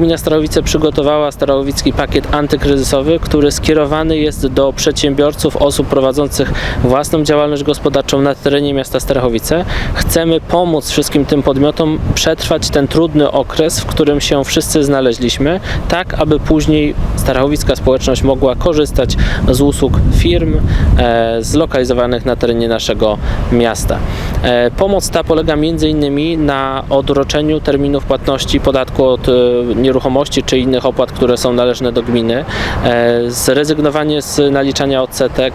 gmina Starowice przygotowała Starowicki pakiet antykryzysowy, który skierowany jest do przedsiębiorców, osób prowadzących własną działalność gospodarczą na terenie miasta Starachowice. Chcemy pomóc wszystkim tym podmiotom przetrwać ten trudny okres, w którym się wszyscy znaleźliśmy, tak aby później starachowicka społeczność mogła korzystać z usług firm e, zlokalizowanych na terenie naszego miasta. E, pomoc ta polega m.in. na odroczeniu terminów płatności podatku od e, nieruchomości czy innych opłat, które są należne do gminy, e, zrezygnowanie z naliczania odsetek,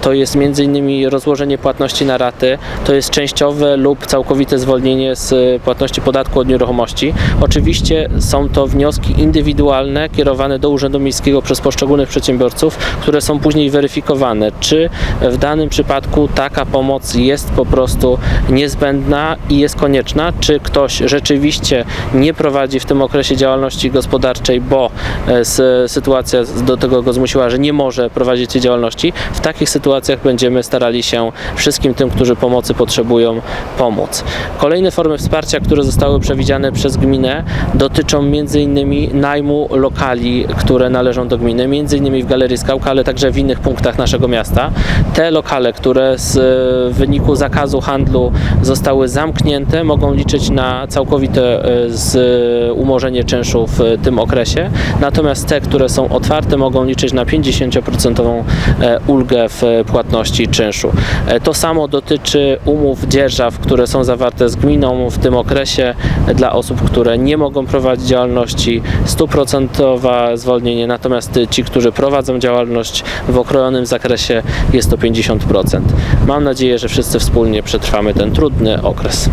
to jest m.in. rozłożenie płatności na raty, to jest częściowe lub całkowite zwolnienie z płatności podatku od nieruchomości. Oczywiście są to wnioski indywidualne kierowane do Urzędu Miejskiego przez poszczególnych przedsiębiorców, które są później weryfikowane, czy w danym przypadku taka pomoc jest po prostu niezbędna i jest konieczna, czy ktoś rzeczywiście nie prowadzi w tym okresie działalności gospodarczej, bo e, sytuacja do tego go zmusiła, że nie może prowadzić tej działalności. W takich sytuacjach będziemy starali się wszystkim tym, którzy pomocy potrzebują, pomóc. Kolejne formy wsparcia, które zostały przewidziane przez gminę, dotyczą m.in. najmu lokali, które należą do gminy, m.in. w Galerii Skałka, ale także w innych punktach naszego miasta. Te lokale, które z e, wyniku zakazu handlu zostały zamknięte, mogą liczyć na całkowite e, umorzenie czynszu w tym okresie. Natomiast te, które są otwarte, mogą liczyć na 50% e, ulgę w płatności czynszu. E, To samo dotyczy umów dzierżaw, które są zawarte z gminą w tym okresie e, dla osób, które nie mogą prowadzić działalności. 100% zwolnienie, natomiast ci, którzy prowadzą działalność w okrojonym zakresie, jest to 50%. Mam nadzieję, że wszyscy wspólnie przetrwamy ten trudny okres.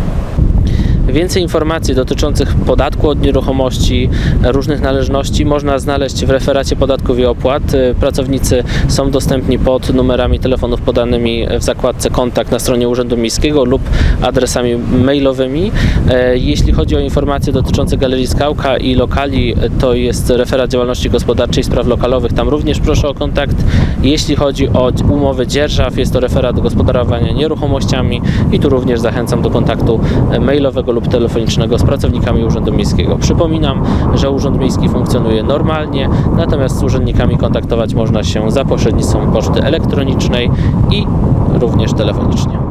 Więcej informacji dotyczących podatku od nieruchomości, różnych należności można znaleźć w referacie podatków i opłat. Y, Pracownicy są dostępni pod numerami telefonów podanymi w zakładce kontakt na stronie Urzędu Miejskiego lub adresami mailowymi. E, Jeśli chodzi o informacje dotyczące Galerii Skałka i lokali, to jest referat działalności gospodarczej i spraw lokalowych. Tam również proszę o kontakt. Jeśli chodzi o umowy dzierżaw, jest to referat gospodarowania nieruchomościami i tu również zachęcam do kontaktu e, lub telefonicznego z pracownikami Urzędu Miejskiego. Przypominam, że Urząd Miejski funkcjonuje normalnie, natomiast z urzędnikami kontaktować można się za pośrednictwem poczty elektronicznej i również telefonicznie.